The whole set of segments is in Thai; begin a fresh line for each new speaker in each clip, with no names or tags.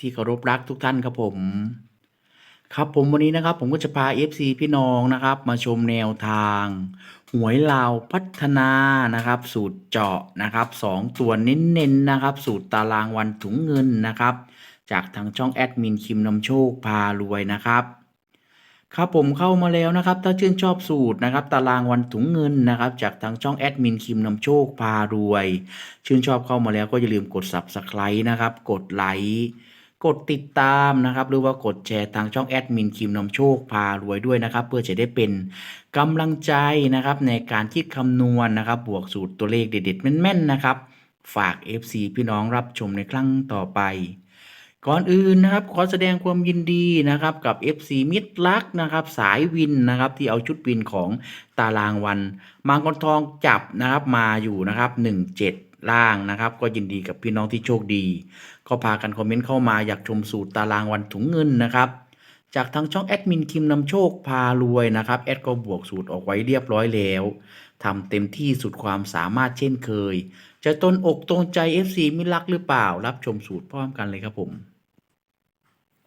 ที่เคารพรักทุกท่านครับผม ครับผมวันนี้นะครับ ผมก็จะพา FC พี่น้องนะครับ มาชมแนวทาง หวยลาวพัฒนานะครับ สูตรเจาะนะครับสองตัวเน้นๆนะครับ สูตรตารางวันถุงเงินนะครับ จากทางช่องแอดมินคิมนำโชคพารวยนะครับครับผมเข้ามาแล้วนะครับ ถ้าชื่นชอบสูตรนะครับ ตารางวันถุงเงินนะครับ จากทางช่องแอดมินคิมนำโชคพารวย ชื่นชอบเข้ามาแล้วก็อย่าลืมกด subscribe นะครับ กดไลค์ กดติดตามนะครับ หรือว่ากดแชร์ทางช่องแอดมินคิมนำโชคพารวยด้วยนะครับ เพื่อจะได้เป็นกำลังใจนะครับ ในการคิดคำนวณนะครับ บวกสูตรตัวเลขเด็ดๆ แม่นๆนะครับ ฝาก FC พี่น้องรับชมในครั้งต่อไป ก่อนอื่นนะครับ ขอแสดงความยินดีนะครับ กับ FC มิตรลักนะครับ สายวินนะครับ ที่เอาชุดวินของตารางวัน มังกรทองจับนะครับมาอยู่นะครับ 17 ล่างนะครับ ก็ยินดีกับพี่น้องที่โชคดี ก็พากันคอมเมนต์เข้ามาอยากชมสูตรตารางวันถุงเงินนะครับ จากทางช่องแอดมินคิมนำโชคพารวยนะครับแอดก็บวกสูตรออกไว้เรียบร้อยแล้วทำเต็มที่สุดความสามารถเช่นเคย จะตนอกตรงใจ FC มิรลักหรือเปล่า รับชมสูตรพร้อมกันเลยครับผม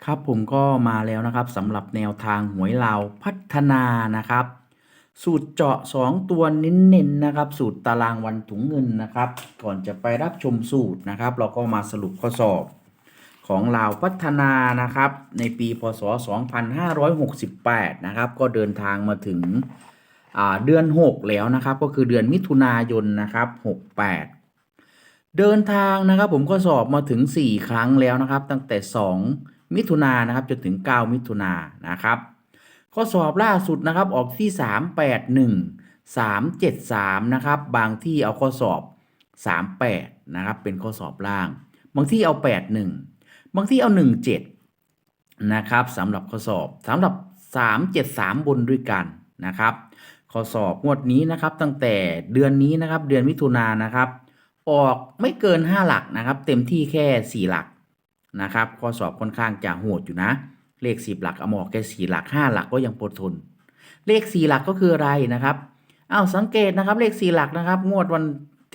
ครับผมก็มาแล้วนะครับสำหรับแนวทางหวยลาวพัฒนานะครับ สูตรเจาะ 2 ตัวเน้นๆนะครับ สูตรตารางวันถุงเงินนะครับ ก่อนจะไปรับชมสูตรนะครับ เราก็มาสรุปข้อสอบของลาวพัฒนานะครับ ในปีพศ 2568 นะครับ ก็เดินทางมาถึงเดือน 6 แล้วนะครับ ก็คือเดือนมิถุนายนนะครับ 68 เดินทางนะครับ ผมก็สอบมาถึง 4 ครั้งแล้วนะครับ ตั้งแต่ 2 มิถุนายนนะครับจนถึง 9 มิถุนายนนะครับ ข้อสอบล่าสุดนะครับออกที่ 381 373 นะครับ บางที่เอาข้อสอบ 38 นะครับ เป็นข้อสอบล่าง บางที่เอา 81 บางที่เอา 17 นะครับสำหรับข้อสอบสำหรับ 373 บนด้วยกันนะครับข้อสอบงวดนี้นะครับตั้งแต่เดือนนี้นะครับเดือนมิถุนายนนะครับ ออกไม่เกิน 5 หลักนะครับ เต็มที่แค่ 4 หลักนะครับข้อสอบค่อนข้างจะโหดอยู่นะ เลข10หลักเอามาออกแค่4หลัก5หลักก็ยังปวดทนเลข4หลักก็คืออะไรนะครับอ้าวสังเกตนะครับเลข4หลักนะครับ งวดวัน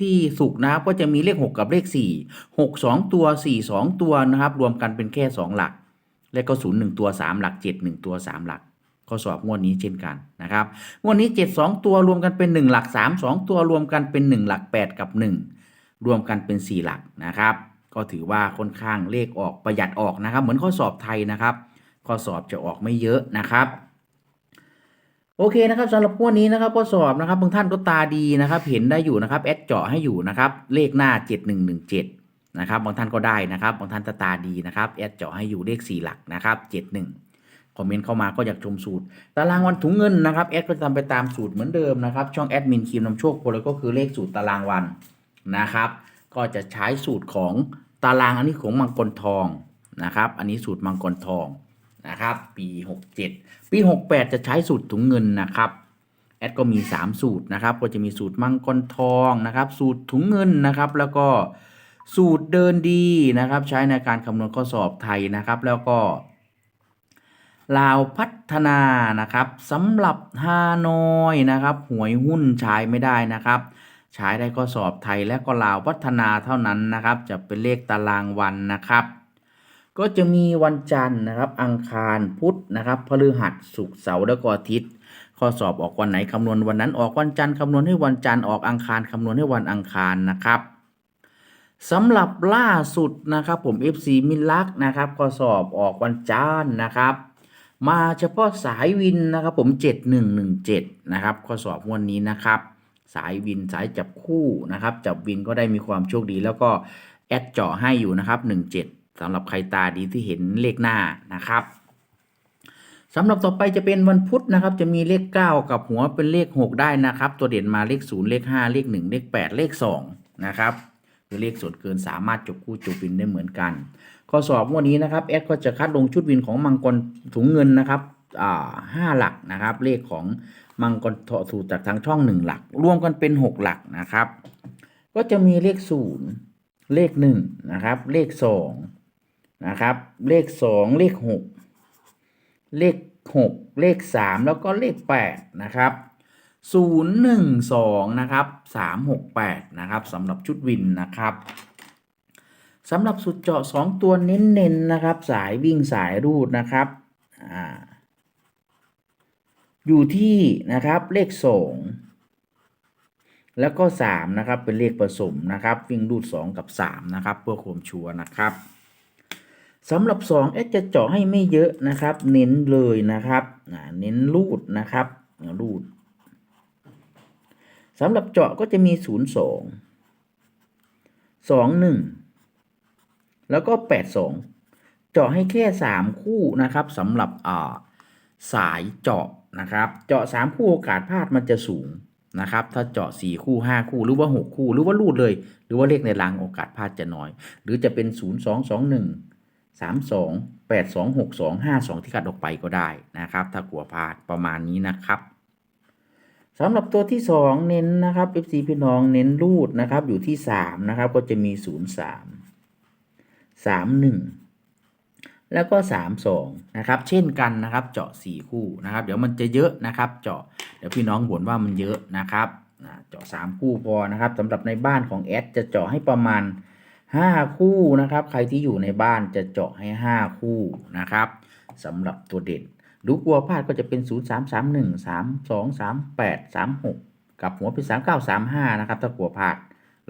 ที่สุกนะครับก็จะมีเลข 6 กับเลข 4 6 2 ตัว 4 2 ตัวนะครับ รวมกันเป็นแค่ 2 หลัก และก็ 0 1 ตัว 3 หลัก 7 1 ตัว 3 หลักข้อสอบงวดนี้เช่นกันนะครับงวดนี้ 7 2 ตัวรวมกันเป็น 1 หลัก 3 2 ตัวรวมกันเป็น 1 หลัก 8 กับ 1 รวมกันเป็น 4 หลักนะครับ ก็ถือว่าค่อนข้างเลขออกประหยัดออกนะครับ เหมือนข้อสอบไทยนะครับ ข้อสอบจะออกไม่เยอะนะครับ โอเคนะครับสำหรับพวกนี้นะครับข้อสอบนะครับบางท่านก็ตาดีนะครับ เห็นได้อยู่นะครับแอดเจาะให้อยู่นะครับเลขหน้า 7117นะครับบางท่านก็ได้นะครับบางท่านตาดีนะครับแอดเจาะให้อยู่เลข4หลักนะครับ71คอมเมนต์เข้ามาก็อยากชมสูตร ตารางวันถุงเงินนะครับแอดก็จะทำไปตามสูตรเหมือนเดิมนะครับ ช่องแอดมินคีมนำโชคโปรเลยก็คือเลขสูตรตารางวันนะครับ ก็จะใช้สูตรของตารางอันนี้ของมังกรทองนะครับ อันนี้สูตรมังกรทอง นะครับ ปี 67 ปี 68 จะใช้สูตรถุงเงินนะครับแอดก็มี 3 สูตรนะครับ ก็จะมีสูตรมังกรทองนะครับ สูตรถุงเงินนะครับ แล้วก็สูตรเดินดีนะครับ ใช้ในการคำนวณข้อสอบไทยนะครับ แล้วก็ลาวพัฒนานะครับสำหรับฮานอยนะครับ หวยหุ้นใช้ไม่ได้นะครับ ใช้ได้ข้อสอบไทยและก็ลาวพัฒนาเท่านั้นนะครับ จะเป็นเลขตารางวันนะครับ ก็จะมีวันจันทร์นะครับ อังคารพุธนะครับพฤหัสศุกร์เสาร์แล้วก็อาทิตย์ข้อสอบออกวันไหนคำนวณวันนั้นออกวันจันทร์คำนวณให้วันจันทร์ออกอังคารคำนวณให้วันอังคารนะครับสำหรับล่าสุดนะครับผม FC มินลักนะครับข้อสอบออกวันจันทร์นะครับ มาเฉพาะสายวินนะครับผม 7117นะครับข้อสอบวันนี้นะครับ สายวินสายจับคู่นะครับ จับวินก็ได้มีความโชคดี แล้วก็แอดเจาะให้อยู่นะครับ 17 สำหรับใครตาดีที่เห็นเลขหน้านะครับสำหรับต่อไปจะเป็นวันพุธนะครับ จะมีเลข 9 กับหัวเป็นเลข 6 ได้นะครับ ตัวเด่นมาเลข 0 เลข 5 เลข 1 เลข 8 เลข 2 นะครับคือเลขส่วนเกินสามารถจบคู่จบวินได้เหมือนกันข้อสอบวันนี้นะครับแอดก็จะคัดลงชุดวินของมังกรถุงเงินนะครับอ่าห้าหลักนะครับ เลขของมังกรทอสูจากทางช่องหนึ่งหลัก รวมกันเป็นหกหลักนะครับ ก็จะมีเลขศูนย์เลขหนึ่งนะครับ เลขสอง นะครับ เลขสองเลขหกเลขหกเลขสามแล้วก็เลขแปดนะครับศูนย์หนึ่งสองนะครับสามหกแปดนะครับสำหรับชุดวินนะครับสำหรับสุดเจาะ2ตัวเน้นๆนะครับ สายวิ่งสายรูดนะครับอ่าอยู่ที่นะครับเลข2แล้วก็ 3 นะครับ เป็นเลขผสมนะครับ วิ่งรูด 2 กับ 3 นะครับ เพื่อความชัวร์นะครับ สำหรับ2เอจะเจาะให้ไม่เยอะนะครับ เน้นเลยนะครับเน้นรูดนะครับรูดสำหรับเจาะก็จะมี 0 2 2 1 แล้วก็ 82 เจาะให้แค่ 3 คู่นะครับสำหรับาสายเจาะนะครับ เจาะ 3 คู่โอกาสพลาดมันจะสูงนะครับ ถ้าเจาะ 4 คู่ 5 คู่หรือว่า 6 คู่ หรือว่ารูดเลย หรือว่าเลขในรางโอกาสพลาดจะน้อย หรือจะเป็น 0 2 2 1 3 2 8 2 6 2 5 2 ที่กัดออกไปก็ได้นะครับ ถ้ากลัวพลาดประมาณนี้นะครับสำหรับตัวที่ 2 เน้นนะครับ FC พี่น้องเน้นรูดนะครับอยู่ที่ 3 นะครับ ก็จะมี 0 3สามหนึ่งแล้วก็สามสองนะครับ เช่นกันนะครับเจาะสี่คู่นะครับ เดี๋ยวมันจะเยอะนะครับ เจาะเดี๋ยวพี่น้องบ่นว่ามันเยอะนะครับเจาะสามคู่พอนะครับสำหรับในบ้านของแอดจะเจาะให้ประมาณ ห้าคู่นะครับ ใครที่อยู่ในบ้านจะเจาะให้ห้าคู่นะครับสำหรับตัวเด่นดูกลัวพลาดก็จะเป็น0 3 3 1 3 2 3 8 3 6กับหัวเป็น3 9 3 5นะครับถ้ากลัวพลาด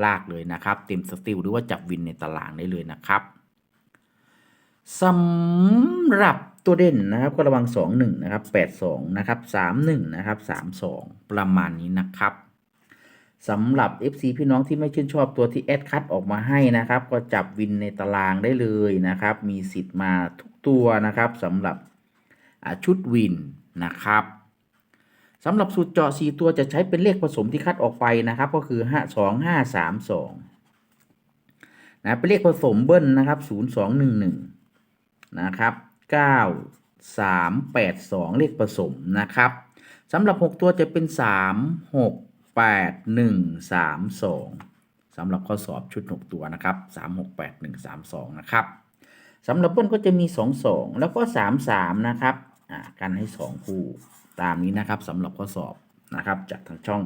ลากเลยนะครับ เต็มสติลหรือว่าจับวินในตารางได้เลยนะครับสำหรับตัวเด่นนะครับก็ระวัง 2 1 นะครับ 8 2 นะครับ 3 1 นะครับ 3 2 ประมาณนี้นะครับ สำหรับ FC พี่น้องที่ไม่ชื่นชอบตัวที่แอดคัดออกมาให้นะครับ ก็จับวินในตารางได้เลยนะครับ มีสิทธิ์มาทุกตัวนะครับสำหรับชุดวินนะครับสำหรับสูตรเจาะ 4 ตัวจะใช้เป็นเลขผสมที่คัดออกไปนะครับ ก็คือ 5 2 5 3 2นะเป็นเลขผสมเบิ้ลนะครับ 0 2 1 1 นะครับ 9 3 8 2 เลขผสมนะครับสำหรับ 6 ตัวจะเป็น 3 6 8 1 3 2สำหรับข้อสอบชุด 6 ตัวนะครับ 3 6 8 1 3 2 นะครับสำหรับเบิ้ลก็จะมี 2 2 แล้วก็ 3 3 นะครับอ่ากันให้ 2 คู่ตามนี้นะครับสำหรับข้อสอบนะครับจากทางช่อง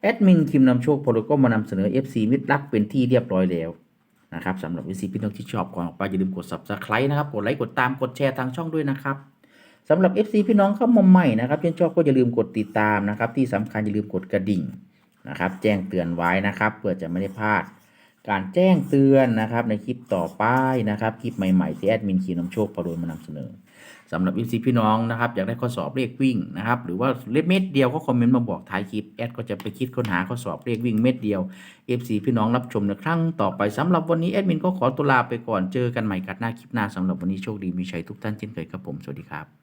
แอดมินคิมนำโชคโปรก็มานำเสนอ FC มิตรรักเป็นที่เรียบร้อยแล้วนะครับสำหรับวิซีพี่น้องที่ชอบก่อนออกไปอย่าลืมกด subscribe นะครับกดไลค์กดตามกดแชร์ทางช่องด้วยนะครับสำหรับ FC พี่น้องเข้ามาใหม่นะครับที่ชอบก็อย่าลืมกดติดตามนะครับที่สำคัญอย่าลืมกดกระดิ่ง นะครับ แจ้งเตือนไว้นะครับเพื่อจะไม่ได้พลาด การแจ้งเตือนนะครับในคลิปต่อไปนะครับคลิปใหม่ๆที่แอดมินคีนำโชคพอโดนมานำเสนอสำหรับ FC พี่น้องนะครับอยากได้ข้อสอบเลขวิ่งนะครับหรือว่าเลขเม็ดเดียวก็คอมเมนต์มาบอกท้ายคลิปแอดก็จะไปคิดค้นหาข้อสอบเลขวิ่งเม็ดเดียว FC พี่น้องรับชมในครั้งต่อไปสำหรับวันนี้แอดมินก็ขอตัวลาไปก่อนเจอกันใหม่กัดหน้าคลิปหน้าสำหรับวันนี้โชคดีมีชัยทุกท่านเช่นเคยครับผมสวัสดีครับ